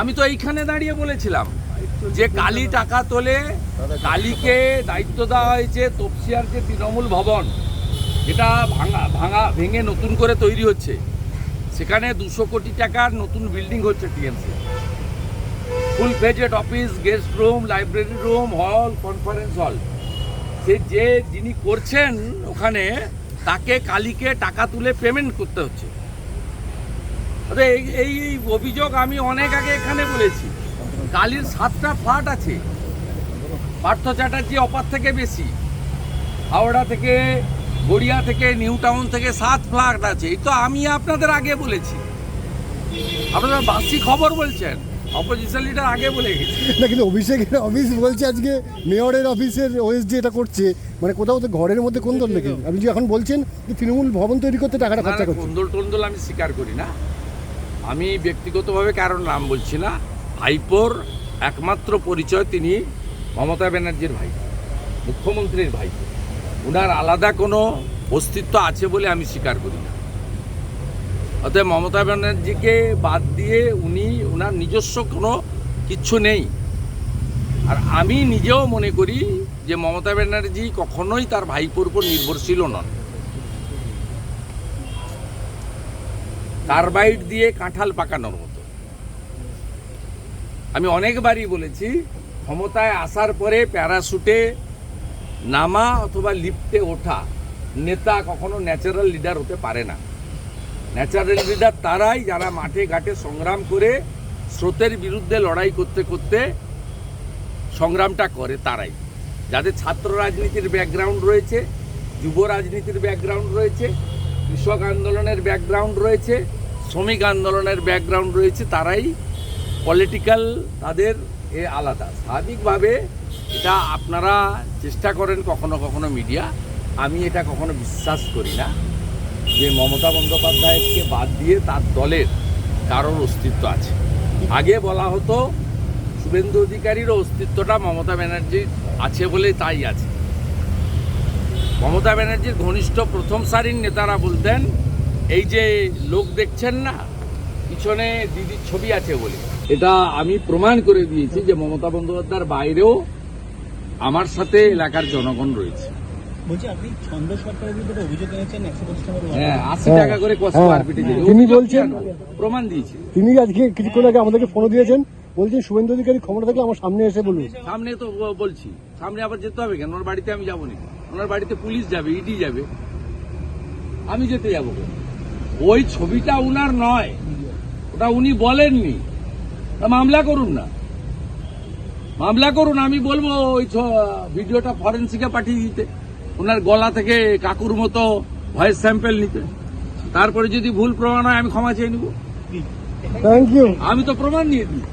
আমি তো এইখানে দাঁড়িয়ে বলেছিলাম যে কালি টাকা তোলে কালীকে দায়িত্ব দেওয়া হয়েছে তপসিয়ার যে তৃণমূল ভবন, এটা ভাঙা ভাঙা, ভেঙে নতুন করে তৈরি হচ্ছে। সেখানে দুশো কোটি টাকার নতুন বিল্ডিং হচ্ছে TMC. Full phased office guest room library room hall conference hall সে যে যিনি করছেন ওখানে, তাকে কালীকে টাকা তুলে পেমেন্ট করতে হচ্ছে। এই এই এই অভিযোগ আমি অনেক আগে এখানে বলেছি। কালির সাতটা ফ্ল্যাট আছে। পার্থ চ্যাটার্জি অপার থেকে বেশি। হাওড়া থেকে গড়িয়া থেকে নিউ টাউন থেকে সাত ফ্ল্যাট আছে। এই তো আমি আপনাদের আগে বলেছি। আপনারা বাসি খবর বলছেন। অপোজিশন লিডার আগে বলে গেছি। না কিন্তু অভিষেকের অফিস বলছে আজকে মেয়রের অফিসের ওএসডি এটা করছে। মানে কোথাও তো ঘরের মধ্যে কোন দল নাকি? আপনি যে এখন বলছেন যে তৃণমূল ভবন তৈরি করতে টাকাটা খরচা করছে। কন্দল টন্দল আমি স্বীকার করি না। আমি ব্যক্তিগতভাবে কারণ নাম বলছি না। ভাইপোর একমাত্র পরিচয় তিনি মমতা ব্যানার্জির ভাই, মুখ্যমন্ত্রীর ভাই। উনার আলাদা কোনো অস্তিত্ব আছে বলে আমি স্বীকার করি না। অতএব মমতা ব্যানার্জিকে বাদ দিয়ে উনি ওনার নিজস্ব কোনো কিচ্ছু নেই। আর আমি নিজেও মনে করি যে মমতা ব্যানার্জি কখনোই তার ভাইপোর উপর নির্ভরশীল নন। কার্বাইড দিয়ে কাঁঠাল পাকানোর মতো। আমি অনেকবারই বলেছি, ক্ষমতায় আসার পরে প্যারাশুটে নামা অথবা লিফটে ওঠা নেতা কখনো ন্যাচারাল লিডার হতে পারে না। ন্যাচারাল লিডার তারাই যারা মাঠে ঘাটে সংগ্রাম করে স্রোতের বিরুদ্ধে লড়াই করতে করতে সংগ্রামটা করে তারাই। যাদের ছাত্র রাজনীতির ব্যাকগ্রাউন্ড রয়েছে, যুব রাজনীতির ব্যাকগ্রাউন্ড রয়েছে কৃষক আন্দোলনের ব্যাকগ্রাউন্ড রয়েছে, শ্রমিক আন্দোলনের ব্যাকগ্রাউন্ড রয়েছে, তারাই পলিটিক্যাল তাদের এ আলাদা। স্বাভাবিকভাবে এটা আপনারা চেষ্টা করেন কখনো কখনো মিডিয়া আমি এটা কখনো বিশ্বাস করি না যে মমতা বন্দ্যোপাধ্যায়কে বাদ দিয়ে তার দলের কারোর অস্তিত্ব আছে। আগে বলা হতো, শুভেন্দু অধিকারীরও অস্তিত্বটা মমতা ব্যানার্জির আছে বলে তাই আছে। মমতা ব্যানার্জির ঘনিষ্ঠ প্রথম সারির নেতারা বলতেন এই যে লোক দেখছেন না পিছনে দিদির ছবি আছে বলে। এটা আমি প্রমাণ করে দিয়েছি যে মমতা বন্দ্যোপাধ্যায়ের বাইরেও আমার সাথে এলাকার জনগণ রয়েছে। হ্যাঁ আশি হ্যাঁ, টাকা করে কষ্ট হ্যাঁ, তিনি বলছেন- প্রমাণ দিয়েছি। তিনি আজকে কিছুক্ষণ আগে আমাদেরকে ফোন দিয়েছেন বলছেন শুভেন্দু অধিকারী ক্ষমতা থাকলে আমার সামনে এসে বলুন। সামনে তো বলছি সামনে আবার যেতে হবে কেন? ওনার বাড়িতে আমি যাব নাকি? ওনার বাড়িতে পুলিশ যাবে ইডি যাবে। আমি যেতে যাব? ওই ছবিটা উনার নয়। ওটা উনি বলেননি। মামলা করুন না। মামলা করুন আমি বলব ওই ভিডিওটা ফরেন্সিকে পাঠিয়ে দিতে। ওনার গলা থেকে কাকুর মতো ভয়েস স্যাম্পেল নিতে। তারপরে যদি ভুল প্রমাণ হয় আমি ক্ষমা চেয়ে নিব। থ্যাংক ইউ আমি তো প্রমাণ নিয়ে দিই।